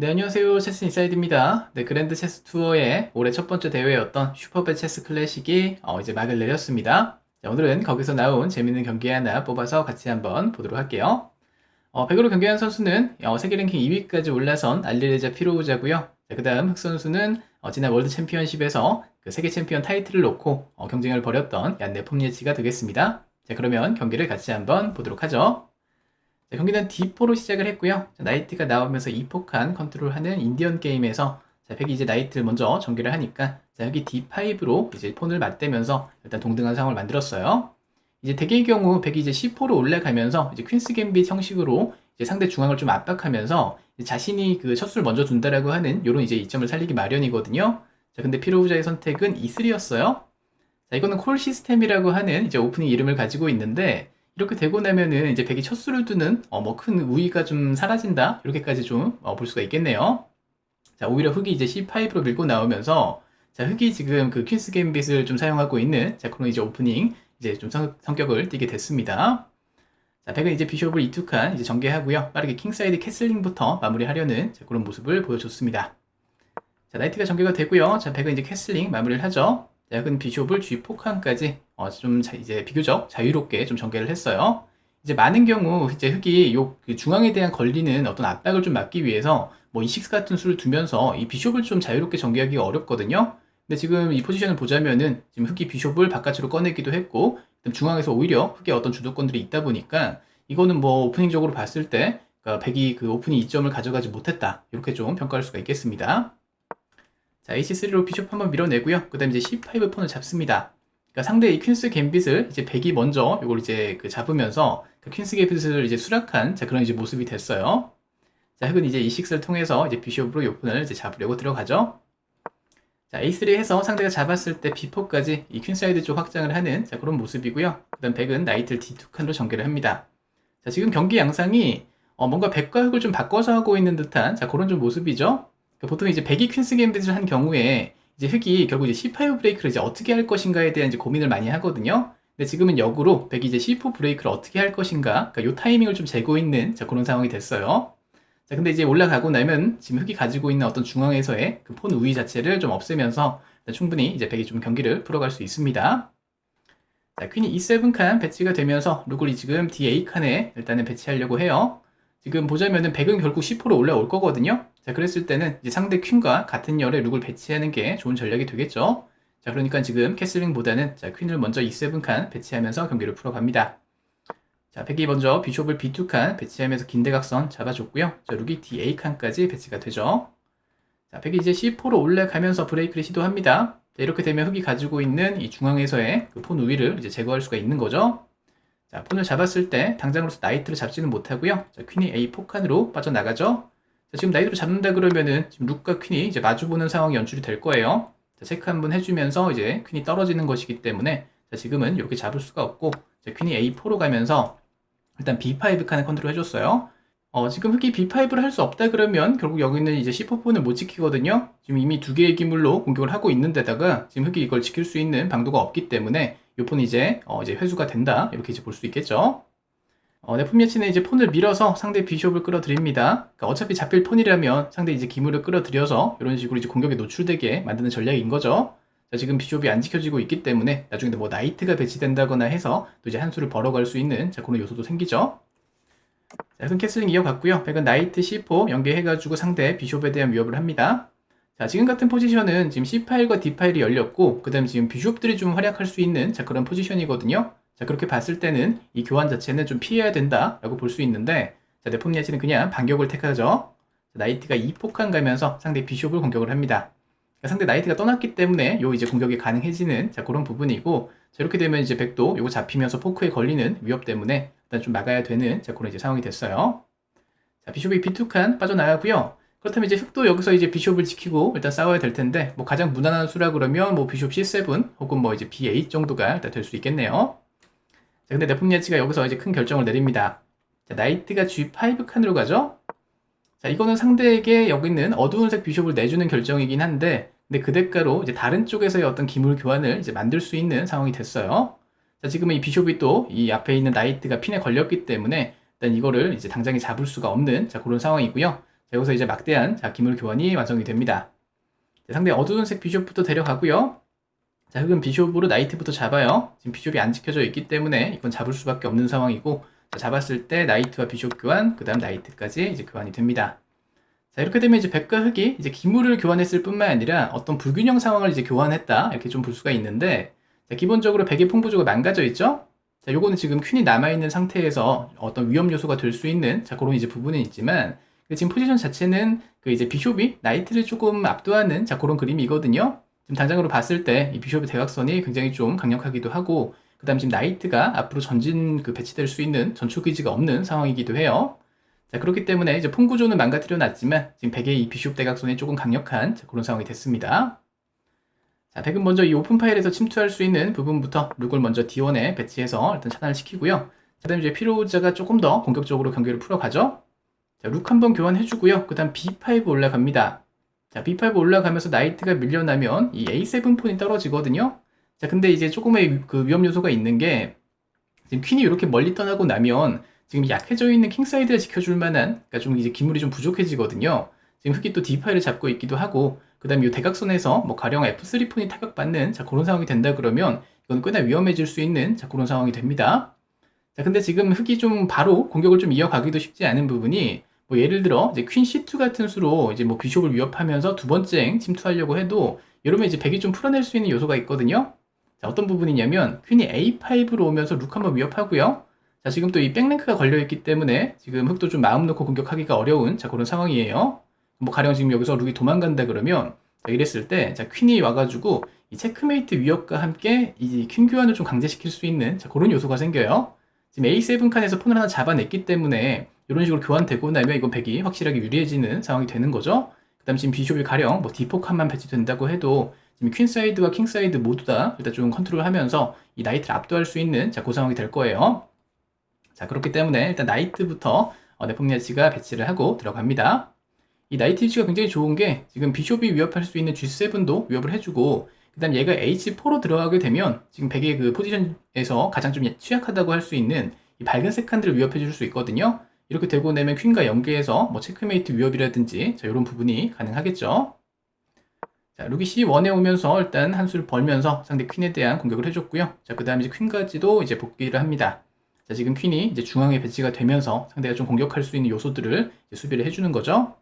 네, 안녕하세요. 체스 인사이드입니다. 네, 그랜드 체스 투어의 올해 첫 번째 대회였던 슈퍼배 체스 클래식이 어, 이제 막을 내렸습니다. 자, 오늘은 거기서 나온 재밌는 경기 하나 뽑아서 같이 한번 보도록 할게요. 어, 100으로 경기한 선수는 어, 세계 랭킹 2위까지 올라선 알리레자 피로우자고요. 그 다음 흑 선수는 어, 지난 월드 챔피언십에서 그 세계 챔피언 타이틀을 놓고 어, 경쟁을 벌였던 얀네 폼예치가 되겠습니다. 자, 그러면 경기를 같이 한번 보도록 하죠. 자, 경기는 D4로 시작을 했고요. 자, 나이트가 나오면서 2포칸 컨트롤하는 인디언 게임에서 자, 백이 이제 나이트를 먼저 전개를 하니까 자, 여기 D5로 이제 폰을 맞대면서 일단 동등한 상황을 만들었어요. 이제 대개의 경우 백이 이제 C4로 올라가면서 이제 퀸스 갬빗 형식으로 이제 상대 중앙을 좀 압박하면서 이제 자신이 그 첫수를 먼저 둔다라고 하는 이런 이제 이점을 살리기 마련이거든요. 자, 근데 피로우자의 선택은 E3였어요. 자, 이거는 콜 시스템이라고 하는 이제 오프닝 이름을 가지고 있는데 이렇게 되고 나면은 이제 백이 첫 수를 두는 어, 뭐 큰 우위가 좀 사라진다 이렇게까지 좀 어, 볼 수가 있겠네요. 자 오히려 흑이 이제 C5로 밀고 나오면서 자 흑이 지금 그 퀸스 갬빗을 좀 사용하고 있는 자 그런 이제 오프닝 이제 좀 성, 성격을 띠게 됐습니다. 자 백은 이제 비숍을 이투칸 이제 전개하고요 빠르게 킹사이드 캐슬링부터 마무리하려는 자, 그런 모습을 보여줬습니다. 자 나이트가 전개가 되고요. 자 백은 이제 캐슬링 마무리를 하죠. 약은 비숍을 G4칸까지 어, 좀 자, 이제 비교적 자유롭게 좀 전개를 했어요. 이제 많은 경우 이제 흑이 요그 중앙에 대한 걸리는 어떤 압박을 좀 막기 위해서 뭐 E6 같은 수를 두면서 이 비숍을 좀 자유롭게 전개하기가 어렵거든요. 근데 지금 이 포지션을 보자면은 지금 흑이 비숍을 바깥으로 꺼내기도 했고 중앙에서 오히려 흑의 어떤 주도권들이 있다 보니까 이거는 뭐 오프닝적으로 봤을 때 그러니까 백이 그 오프닝 이점을 가져가지 못했다 이렇게 좀 평가할 수가 있겠습니다. 자, AC3로 비숍 한번 밀어내고요. 그 다음에 이제 C5 폰을 잡습니다. 그러니까 상대의 퀸스 갬빗을 이제 백이 먼저 이걸 이제 그 잡으면서 그 퀸스 갬빗을 이제 수락한 자, 그런 이제 모습이 됐어요. 자, 흑은 이제 E6를 통해서 이제 비숍으로 요 폰을 이제 잡으려고 들어가죠. 자, A3 해서 상대가 잡았을 때 B4까지 이 퀸사이드 쪽 확장을 하는 자, 그런 모습이고요. 그 다음 백은 나이트를 D2 칸으로 전개를 합니다. 자, 지금 경기 양상이 어, 뭔가 백과 흑을 좀 바꿔서 하고 있는 듯한 자, 그런 좀 모습이죠. 그러니까 보통 이제 백이 퀸스 갬빗을 한 경우에 이제 흑이 결국 이제 C5 브레이크를 이제 어떻게 할 것인가에 대한 이제 고민을 많이 하거든요. 근데 지금은 역으로 백이 이제 C4 브레이크를 어떻게 할 것인가, 그러니까 요 타이밍을 좀 재고 있는 자 그런 상황이 됐어요. 자 근데 이제 올라가고 나면 지금 흑이 가지고 있는 어떤 중앙에서의 그 폰 우위 자체를 좀 없애면서 충분히 이제 백이 좀 경기를 풀어갈 수 있습니다. 자 퀸이 E7 칸 배치가 되면서 룩을 지금 D8 칸에 일단은 배치하려고 해요. 지금 보자면은 백은 결국 10% 올라올 거거든요. 자, 그랬을 때는 이제 상대 퀸과 같은 열의 룩을 배치하는 게 좋은 전략이 되겠죠. 자, 그러니까 지금 캐슬링보다는 자, 퀸을 먼저 E7 칸 배치하면서 경기를 풀어갑니다. 자, 백이 먼저 비숍을 B2 칸 배치하면서 긴 대각선 잡아줬고요. 자, 룩이 D8 칸까지 배치가 되죠. 자, 백이 이제 C4로 올라가면서 브레이크를 시도합니다. 자, 이렇게 되면 흑이 가지고 있는 이 중앙에서의 그 폰 우위를 이제 제거할 수가 있는 거죠. 자, 폰을 잡았을 때 당장으로서 나이트를 잡지는 못하고요. 자, 퀸이 A4 칸으로 빠져나가죠. 자, 지금 나이트로 잡는다 그러면은 지금 룩과 퀸이 이제 마주보는 상황이 연출이 될 거예요. 자, 체크 한번 해주면서 이제 퀸이 떨어지는 것이기 때문에 자, 지금은 이렇게 잡을 수가 없고 자, 퀸이 A4로 가면서 일단 B5 칸을 컨트롤 해줬어요. 어, 지금 흑이 B5를 할 수 없다 그러면 결국 여기는 이제 C4폰을 못 지키거든요. 지금 이미 두 개의 기물로 공격을 하고 있는 데다가 지금 흑이 이걸 지킬 수 있는 방도가 없기 때문에 이 폰이 이제, 어, 이제 회수가 된다. 이렇게 이제 볼 수 있겠죠. 어, 네, 폼예치는 이제 폰을 밀어서 상대 비숍을 끌어들입니다. 그러니까 어차피 잡힐 폰이라면 상대 이제 기물을 끌어들여서 이런 식으로 이제 공격에 노출되게 만드는 전략인 거죠. 자, 지금 비숍이 안 지켜지고 있기 때문에 나중에 뭐 나이트가 배치된다거나 해서 또 이제 한 수를 벌어갈 수 있는 자, 그런 요소도 생기죠. 자, 큰 캐슬링 이어갔고요. 백은 나이트 C4 연계해가지고 상대 비숍에 대한 위협을 합니다. 자, 지금 같은 포지션은 지금 C8과 D8이 열렸고, 그 다음 지금 비숍들이 좀 활약할 수 있는 자, 그런 포지션이거든요. 자, 그렇게 봤을 때는 이 교환 자체는 좀 피해야 된다라고 볼 수 있는데, 자, 네폼 야치는 그냥 반격을 택하죠. 자, 나이트가 2포칸 가면서 상대 비숍을 공격을 합니다. 그러니까 상대 나이트가 떠났기 때문에 요 이제 공격이 가능해지는 자, 그런 부분이고, 자, 이렇게 되면 이제 백도 요거 잡히면서 포크에 걸리는 위협 때문에 일단 좀 막아야 되는 자, 그런 이제 상황이 됐어요. 자, 비숍이 B2칸 빠져나가고요. 그렇다면 이제 흑도 여기서 이제 비숍을 지키고 일단 싸워야 될 텐데, 뭐 가장 무난한 수라 그러면 뭐 비숍 C7 혹은 뭐 이제 B8 정도가 일단 될 수 있겠네요. 자, 근데 네폼 야치가 여기서 이제 큰 결정을 내립니다. 자, 나이트가 G5 칸으로 가죠? 자, 이거는 상대에게 여기 있는 어두운색 비숍을 내주는 결정이긴 한데, 근데 그 대가로 이제 다른 쪽에서의 어떤 기물 교환을 이제 만들 수 있는 상황이 됐어요. 자, 지금은 이 비숍이 또 이 앞에 있는 나이트가 핀에 걸렸기 때문에 일단 이거를 이제 당장에 잡을 수가 없는 자, 그런 상황이고요. 자, 여기서 이제 막대한 자, 기물 교환이 완성이 됩니다. 자, 상대 어두운 색 비숍부터 데려가고요. 자, 흑은 비숍으로 나이트부터 잡아요. 지금 비숍이 안 지켜져 있기 때문에 이건 잡을 수밖에 없는 상황이고, 자, 잡았을 때 나이트와 비숍 교환, 그 다음 나이트까지 이제 교환이 됩니다. 자, 이렇게 되면 이제 백과 흑이 이제 기물을 교환했을 뿐만 아니라 어떤 불균형 상황을 이제 교환했다. 이렇게 좀 볼 수가 있는데, 자, 기본적으로 백의 풍부조가 망가져 있죠? 자, 요거는 지금 퀸이 남아있는 상태에서 어떤 위험 요소가 될 수 있는, 자, 그런 이제 부분은 있지만, 그 지금 포지션 자체는 그 이제 비숍이 나이트를 조금 압도하는, 자, 그런 그림이거든요. 지금 당장으로 봤을 때 이 비숍의 대각선이 굉장히 좀 강력하기도 하고, 그 다음 지금 나이트가 앞으로 전진 그 배치될 수 있는 전초 기지가 없는 상황이기도 해요. 자, 그렇기 때문에 이제 폰 구조는 망가뜨려 놨지만 지금 백의 이 비숍 대각선이 조금 강력한 자, 그런 상황이 됐습니다. 자, 백은 먼저 이 오픈 파일에서 침투할 수 있는 부분부터 룩을 먼저 D1에 배치해서 일단 차단을 시키고요. 그 다음에 이제 피로자가 조금 더 공격적으로 경기를 풀어가죠. 자, 룩 한번 교환해주고요. 그 다음 B5 올라갑니다. 자, B5 올라가면서 나이트가 밀려나면 이 A7 폰이 떨어지거든요. 자, 근데 이제 조금의 그 위험 요소가 있는 게 지금 퀸이 이렇게 멀리 떠나고 나면 지금 약해져 있는 킹사이드를 지켜줄 만한, 그러니까 좀 이제 기물이 좀 부족해지거든요. 지금 흑이 또 D5를 잡고 있기도 하고, 그 다음에 이 대각선에서 뭐 가령 F3 폰이 타격받는 자, 그런 상황이 된다 그러면 이건 꽤나 위험해질 수 있는 자, 그런 상황이 됩니다. 자, 근데 지금 흑이 좀 바로 공격을 좀 이어가기도 쉽지 않은 부분이 뭐 예를 들어 이제 퀸 C2 같은 수로 이제 뭐 비숍을 위협하면서 두 번째 행 침투하려고 해도 이러면 이제 백이 좀 풀어낼 수 있는 요소가 있거든요. 자, 어떤 부분이냐면 퀸이 A5로 오면서 룩 한번 위협하고요. 자, 지금 또 이 백랭크가 걸려있기 때문에 지금 흑도 좀 마음 놓고 공격하기가 어려운 자, 그런 상황이에요. 뭐 가령 지금 여기서 룩이 도망간다 그러면 자, 이랬을 때 자, 퀸이 와가지고 이 체크메이트 위협과 함께 이 퀸 교환을 좀 강제시킬 수 있는 자, 그런 요소가 생겨요. 지금 A7 칸에서 폰을 하나 잡아냈기 때문에 이런 식으로 교환되고 나면 이건 백이 확실하게 유리해지는 상황이 되는 거죠. 그 다음 지금 비숍이 가령 뭐 D4 칸만 배치된다고 해도 지금 퀸 사이드와 킹 사이드 모두 다 일단 좀 컨트롤 하면서 이 나이트를 압도할 수 있는 자, 그 상황이 될 거예요. 자, 그렇기 때문에 일단 나이트부터 어, 네폼니아치가 배치를 하고 들어갑니다. 이 나이트 위치가 굉장히 좋은 게 지금 비숍이 위협할 수 있는 G7도 위협을 해주고 그 다음 얘가 H4로 들어가게 되면 지금 백의 그 포지션에서 가장 좀 취약하다고 할 수 있는 이 밝은색 칸들을 위협해 줄 수 있거든요. 이렇게 되고 나면 퀸과 연계해서 뭐 체크메이트 위협이라든지 자, 이런 부분이 가능하겠죠. 자, 룩이 C1에 오면서 일단 한 수를 벌면서 상대 퀸에 대한 공격을 해줬고요. 자, 그 다음에 이제 퀸까지도 이제 복귀를 합니다. 자, 지금 퀸이 이제 중앙에 배치가 되면서 상대가 좀 공격할 수 있는 요소들을 수비를 해주는 거죠.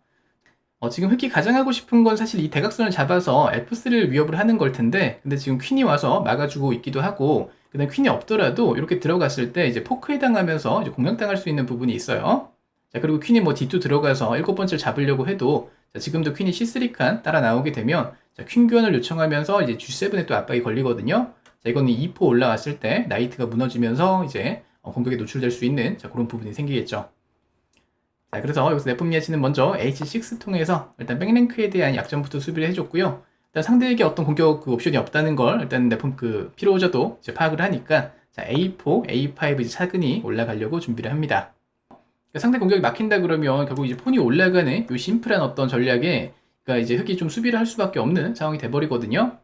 어, 지금 흑이 가장 하고 싶은 건 사실 이 대각선을 잡아서 F3를 위협을 하는 걸 텐데, 근데 지금 퀸이 와서 막아주고 있기도 하고, 그 다음 퀸이 없더라도 이렇게 들어갔을 때 이제 포크에 당하면서 이제 공략당할 수 있는 부분이 있어요. 자, 그리고 퀸이 뭐 D2 들어가서 일곱 번째를 잡으려고 해도, 자, 지금도 퀸이 C3 칸 따라 나오게 되면, 자, 퀸 교환을 요청하면서 이제 G7에 또 압박이 걸리거든요. 자, 이거는 2포 올라왔을 때 나이트가 무너지면서 이제 어, 공격에 노출될 수 있는 자, 그런 부분이 생기겠죠. 자, 그래서 여기서 네폼니아치는 먼저 H6 통해서 일단 백랭크에 대한 약점부터 수비를 해줬고요. 일단 상대에게 어떤 공격 그 옵션이 없다는 걸 일단 네폼 그 피로저도 이제 파악을 하니까 자, A4, A5 이제 차근히 올라가려고 준비를 합니다. 그러니까 상대 공격이 막힌다 그러면 결국 이제 폰이 올라가는 요 심플한 어떤 전략에 그러니까 이제 흑이 좀 수비를 할 수밖에 없는 상황이 돼버리거든요.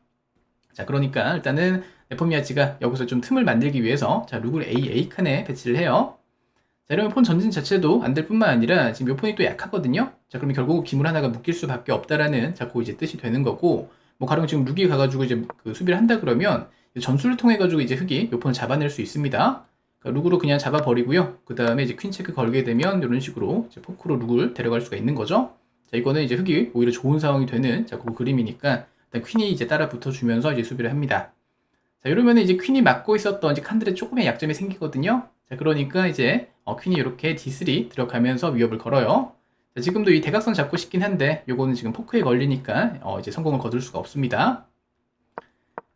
자, 그러니까 일단은 네폼니아치가 여기서 좀 틈을 만들기 위해서 자, 룩을 A, A 칸에 배치를 해요. 자, 이러면 폰 전진 자체도 안 될 뿐만 아니라 지금 요 폰이 또 약하거든요. 자, 그러면 결국 기물 하나가 묶일 수밖에 없다라는 자꾸 이제 뜻이 되는 거고, 뭐 가령 지금 룩이 가가지고 이제 그 수비를 한다 그러면 전술을 통해 가지고 이제 흑이 요 폰을 잡아낼 수 있습니다. 그러니까 룩으로 그냥 잡아버리고요. 그 다음에 이제 퀸 체크 걸게 되면 이런 식으로 이제 포크로 룩을 데려갈 수가 있는 거죠. 자, 이거는 이제 흑이 오히려 좋은 상황이 되는 자, 그 그림이니까 일단 퀸이 이제 따라 붙어주면서 이제 수비를 합니다. 자, 이러면 이제 퀸이 막고 있었던 이제 칸들의 조금의 약점이 생기거든요. 자, 그러니까 이제 어, 퀸이 이렇게 D3 들어가면서 위협을 걸어요. 자, 지금도 이 대각선 잡고 싶긴 한데 요거는 지금 포크에 걸리니까 어, 이제 성공을 거둘 수가 없습니다.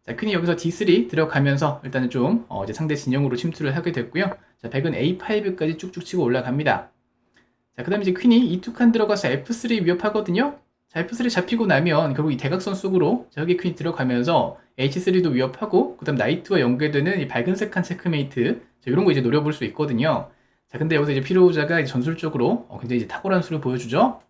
자, 퀸이 여기서 D3 들어가면서 일단은 좀 어, 이제 상대 진영으로 침투를 하게 됐고요. 자, 백은 A5까지 쭉쭉 치고 올라갑니다. 자, 그 다음에 이제 퀸이 E2 칸 들어가서 F3 위협하거든요. 자, F3 잡히고 나면 결국 이 대각선 속으로 저기 퀸이 들어가면서 H3도 위협하고 그 다음 나이트와 연계되는 이 밝은색 한 체크메이트 자, 이런 거 이제 노려볼 수 있거든요. 자, 근데 여기서 이제 피로자가 이제 전술적으로 어, 굉장히 이제 탁월한 수를 보여주죠.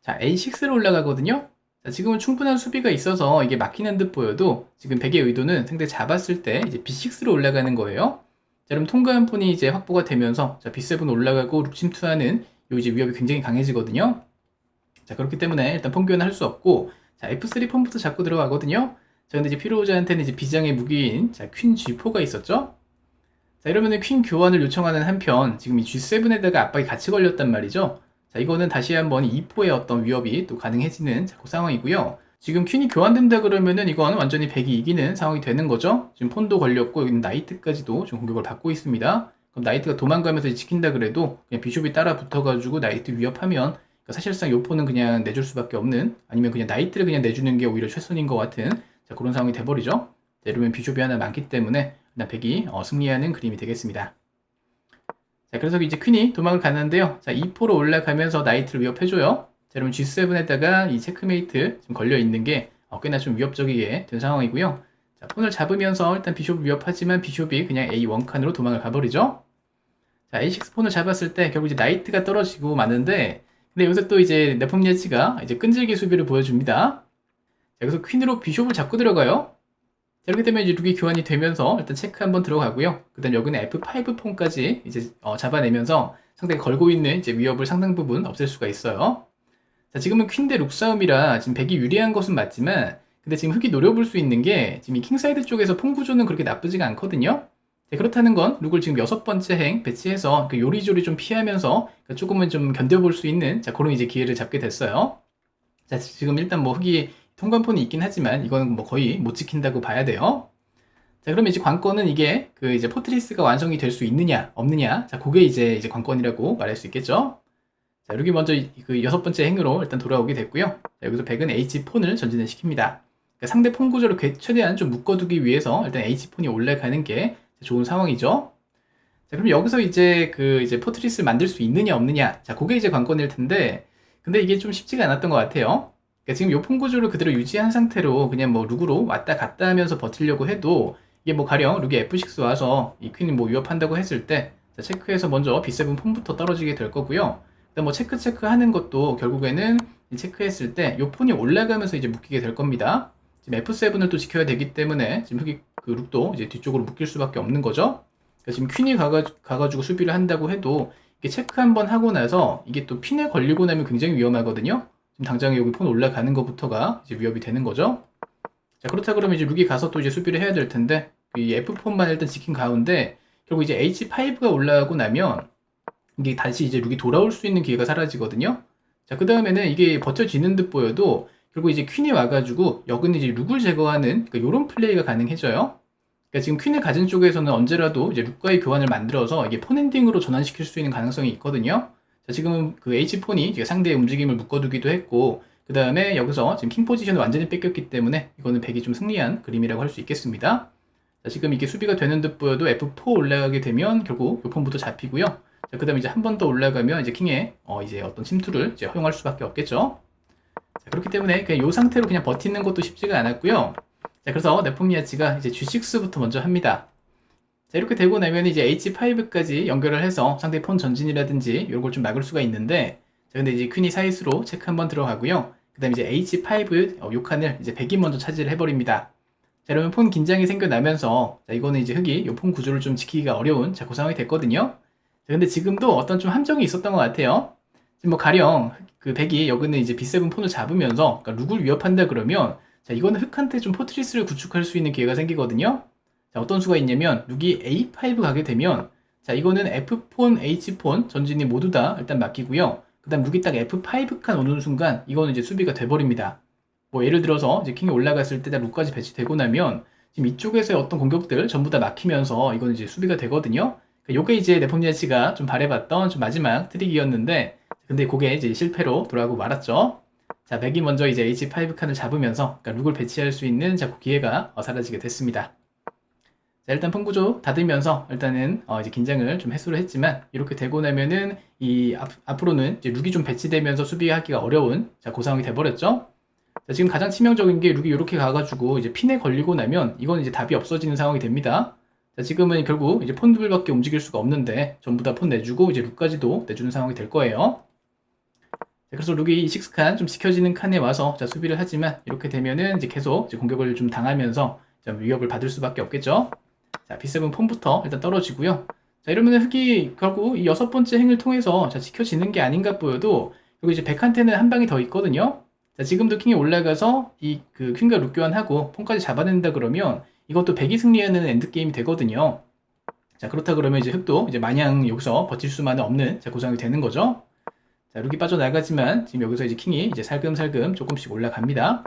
자, A6로 올라가거든요. 자, 지금은 충분한 수비가 있어서 이게 막히는 듯 보여도 지금 백의 의도는 상대 잡았을 때 이제 B6로 올라가는 거예요. 자, 그럼 통과한 폰이 이제 확보가 되면서 자, B7 올라가고 룩 침투하는 요 이제 위협이 굉장히 강해지거든요. 자, 그렇기 때문에 일단 폰 교환을 할수 없고, 자, F3 폰부터 잡고 들어가거든요. 자, 근데 이제 피로자한테는 이제 비장의 무기인, 자, 퀸 G4가 있었죠? 자, 이러면은 퀸 교환을 요청하는 한편, 지금 이 G7에다가 압박이 같이 걸렸단 말이죠. 자, 이거는 다시 한번 2포의 어떤 위협이 또 가능해지는 상황이고요. 지금 퀸이 교환된다 그러면은 이건 완전히 백이 이기는 상황이 되는 거죠. 지금 폰도 걸렸고, 여기는 나이트까지도 지금 공격을 받고 있습니다. 그럼 나이트가 도망가면서 지킨다 그래도 그냥 비숍이 따라 붙어가지고 나이트 위협하면 그러니까 사실상 요포는 그냥 내줄 수밖에 없는 아니면 그냥 나이트를 그냥 내주는 게 오히려 최선인 것 같은 자, 그런 상황이 돼버리죠. 자, 이러면 비숍이 하나 많기 때문에 일단 백이 어, 승리하는 그림이 되겠습니다. 자, 그래서 이제 퀸이 도망을 가는데요. 자, 2포로 올라가면서 나이트를 위협해줘요. 자, 여러분 G7에다가 이 체크메이트 지금 걸려 있는 게 어, 꽤나 좀 위협적이게 된 상황이고요. 자, 폰을 잡으면서 일단 비숍을 위협하지만 비숍이 그냥 A1 칸으로 도망을 가버리죠. 자, A6 폰을 잡았을 때 결국 이제 나이트가 떨어지고 마는데 근데 여기서 또 이제 네폼니아치가 이제 끈질기 수비를 보여줍니다. 자, 여기서 퀸으로 비숍을 잡고 들어가요. 자, 이렇게 되면 이제 룩이 교환이 되면서 일단 체크 한번 들어가고요. 그 다음 여기는 F5 폰까지 이제 어, 잡아내면서 상대가 걸고 있는 이제 위협을 상당 부분 없앨 수가 있어요. 자, 지금은 퀸 대 룩 싸움이라 지금 백이 유리한 것은 맞지만 근데 지금 흑이 노려볼 수 있는 게 지금 이 킹사이드 쪽에서 폰 구조는 그렇게 나쁘지가 않거든요. 자, 그렇다는 건 룩을 지금 여섯 번째 행 배치해서 그 요리조리 좀 피하면서 그 조금은 좀 견뎌볼 수 있는 자 그런 이제 기회를 잡게 됐어요. 자 지금 일단 뭐 흑이 통관폰이 있긴 하지만 이거는 뭐 거의 못 지킨다고 봐야 돼요. 자 그러면 이제 관건은 이게 그 이제 포트리스가 완성이 될 수 있느냐 없느냐 자 그게 이제 이제 관건이라고 말할 수 있겠죠. 자 여기 먼저 이- 그 여섯 번째 행으로 일단 돌아오게 됐고요. 자, 여기서 백은 H 폰을 전진을 시킵니다. 그러니까 상대 폰 구조를 괴- 최대한 좀 묶어두기 위해서 일단 H 폰이 올라가는 게 좋은 상황이죠. 자, 그럼 여기서 이제 그 이제 포트리스를 만들 수 있느냐 없느냐. 자, 그게 이제 관건일 텐데, 근데 이게 좀 쉽지가 않았던 것 같아요. 그러니까 지금 요폰 구조를 그대로 유지한 상태로 그냥 뭐 룩으로 왔다 갔다 하면서 버티려고 해도 이게 뭐 가령 룩이 F6 와서 이 퀸이 뭐 위협한다고 했을 때 자, 체크해서 먼저 B7 폰부터 떨어지게 될 거고요. 그다음 뭐 체크 체크 하는 것도 결국에는 이 체크했을 때 요 폰이 올라가면서 이제 묶이게 될 겁니다. 지금 F7을 또 지켜야 되기 때문에 지금 흑이 그 룩도 이제 뒤쪽으로 묶일 수밖에 없는 거죠. 그러니까 지금 퀸이 가가, 가가지고 수비를 한다고 해도 이게 체크 한번 하고 나서 이게 또 핀에 걸리고 나면 굉장히 위험하거든요. 지금 당장 여기 폰 올라가는 것부터가 이제 위협이 되는 거죠. 자 그렇다 그러면 이제 룩이 가서 또 이제 수비를 해야 될 텐데 이 F4만 일단 지킨 가운데 결국 이제 H5가 올라가고 나면 이게 다시 이제 룩이 돌아올 수 있는 기회가 사라지거든요. 자 그 다음에는 이게 버텨지는 듯 보여도 결국 이제 퀸이 와가지고 여기는 이제 룩을 제거하는 그러니까 이런 플레이가 가능해져요. 그러니까 지금 퀸을 가진 쪽에서는 언제라도 이제 룩과의 교환을 만들어서 이게 폰 엔딩으로 전환시킬 수 있는 가능성이 있거든요. 자, 지금은 그 H4이 이제 상대의 움직임을 묶어두기도 했고, 그 다음에 여기서 지금 킹 포지션을 완전히 뺏겼기 때문에 이거는 백이 좀 승리한 그림이라고 할 수 있겠습니다. 자, 지금 이게 수비가 되는 듯 보여도 F4 올라가게 되면 결국 요 폰부터 잡히고요. 자, 그 다음에 이제 한 번 더 올라가면 이제 킹의 어, 이제 어떤 침투를 이제 허용할 수밖에 없겠죠. 자, 그렇기 때문에 그냥 요 상태로 그냥 버티는 것도 쉽지가 않았고요. 자, 그래서 네폼니아치가 이제 G6부터 먼저 합니다. 자, 이렇게 되고 나면 이제 H5까지 연결을 해서 상대 폰 전진이라든지 이런 걸 좀 막을 수가 있는데, 자, 근데 이제 퀸이 사이스로 체크 한번 들어가고요. 그 다음에 이제 H5 어, 요 칸을 이제 백이 먼저 차지를 해버립니다. 자, 그러면 폰 긴장이 생겨나면서, 자, 이거는 이제 흑이 요폰 구조를 좀 지키기가 어려운 자, 그 상황이 됐거든요. 자, 근데 지금도 어떤 좀 함정이 있었던 것 같아요. 지금 뭐 가령 그 백이 여기는 이제 B7 폰을 잡으면서 그러니까 룩을 위협한다 그러면 자 이거는 흑한테 좀 포트리스를 구축할 수 있는 기회가 생기거든요. 자 어떤 수가 있냐면 룩이 A5 가게 되면 자 이거는 F폰, H폰 전진이 모두 다 일단 맡기고요. 그 다음 룩이 딱 F5 칸 오는 순간 이거는 이제 수비가 돼버립니다. 뭐 예를 들어서 이제 킹이 올라갔을 때 룩까지 배치되고 나면 지금 이쪽에서의 어떤 공격들 전부 다 막히면서 이거는 이제 수비가 되거든요. 그러니까 요게 이제 네폼니아 씨가 좀 바래봤던 좀 마지막 트릭이었는데 근데 그게 이제 실패로 돌아가고 말았죠. 자, 맥이 먼저 이제 H5 칸을 잡으면서 그러니까 룩을 배치할 수 있는 자꾸 기회가 어, 사라지게 됐습니다. 자, 일단 폰 구조 닫으면서 일단은 어, 이제 긴장을 좀 해소를 했지만 이렇게 되고 나면은 이 앞, 앞으로는 이제 룩이 좀 배치되면서 수비하기가 어려운 자, 그 상황이 돼버렸죠. 자, 지금 가장 치명적인 게 룩이 이렇게 가가지고 이제 핀에 걸리고 나면 이건 이제 답이 없어지는 상황이 됩니다. 자, 지금은 결국 이제 폰들밖에 움직일 수가 없는데 전부 다 폰 내주고 이제 룩까지도 내주는 상황이 될 거예요. 자, 그래서 룩이 6칸 좀 지켜지는 칸에 와서 자, 수비를 하지만 이렇게 되면은 이제 계속 이제 공격을 좀 당하면서 좀 위협을 받을 수밖에 없겠죠. 자, B7 폰부터 일단 떨어지고요. 자, 이러면 흑이 결국 이 여섯 번째 행을 통해서 자, 지켜지는 게 아닌가 보여도 그리고 이제 백한테는 한 방이 더 있거든요. 자, 지금도 킹이 올라가서 이 그 퀸과 룩 교환하고 폰까지 잡아낸다 그러면 이것도 백이 승리하는 엔드게임이 되거든요. 자, 그렇다 그러면 이제 흑도 이제 마냥 여기서 버틸 수만은 없는 자, 고상이 되는 거죠. 자, 룩이 빠져나가지만 지금 여기서 이제 킹이 이제 살금살금 조금씩 올라갑니다.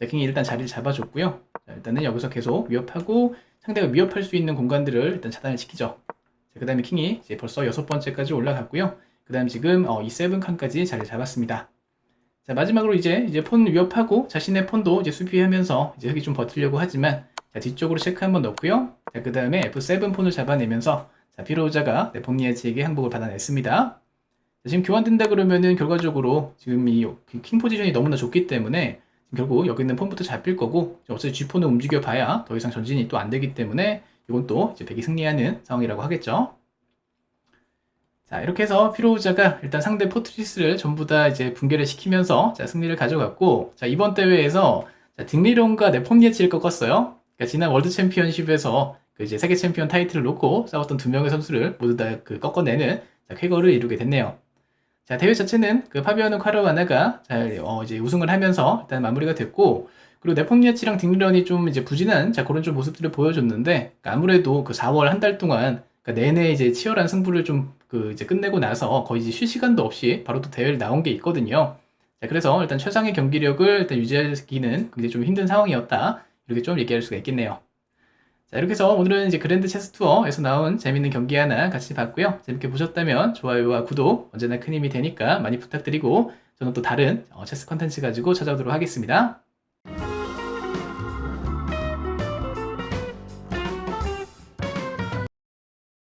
자, 킹이 일단 자리를 잡아줬고요. 자, 일단은 여기서 계속 위협하고 상대가 위협할 수 있는 공간들을 일단 차단을 시키죠. 자, 그 다음에 킹이 이제 벌써 여섯 번째까지 올라갔고요. 그 다음 지금 어, 이 세븐 칸까지 자리를 잡았습니다. 자, 마지막으로 이제 이제 폰 위협하고 자신의 폰도 이제 수비하면서 이제 흑이 좀 버티려고 하지만 자, 뒤쪽으로 체크 한번 넣고요. 자, 그 다음에 F7 폰을 잡아내면서 자, 피로자가 네, 폼니아치에게 항복을 받아냈습니다. 자, 지금 교환된다 그러면은 결과적으로 지금 이 킹 포지션이 너무나 좋기 때문에 결국 여기 있는 폰부터 잡힐 거고 어차피 G폰을 움직여 봐야 더 이상 전진이 또 안 되기 때문에 이건 또 이제 백이 승리하는 상황이라고 하겠죠. 자, 이렇게 해서 피로우자가 일단 상대 포트리스를 전부 다 이제 붕괴를 시키면서 자, 승리를 가져갔고, 자, 이번 대회에서 자, 딩리론과 네폼니에치를 꺾었어요. 그러니까 지난 월드 챔피언십에서 그 이제 세계 챔피언 타이틀을 놓고 싸웠던 두 명의 선수를 모두 다 그 꺾어내는 자, 쾌거를 이루게 됐네요. 자, 대회 자체는 그 파비아노 카르와나가 잘 어, 이제 우승을 하면서 일단 마무리가 됐고, 그리고 네폼니아치랑 딩리런이 좀 이제 부진한 자 그런 좀 모습들을 보여줬는데 그러니까 아무래도 그 4월 한 달 동안 그러니까 내내 이제 치열한 승부를 좀 그 이제 끝내고 나서 거의 이제 쉴 시간도 없이 바로 또 대회를 나온 게 있거든요. 자 그래서 일단 최상의 경기력을 일단 유지하기는 굉장히 좀 힘든 상황이었다 이렇게 좀 얘기할 수가 있겠네요. 자 이렇게 해서 오늘은 이제 그랜드 체스 투어에서 나온 재밌는 경기 하나 같이 봤고요. 재밌게 보셨다면 좋아요와 구독 언제나 큰 힘이 되니까 많이 부탁드리고 저는 또 다른 어, 체스 컨텐츠 가지고 찾아오도록 하겠습니다.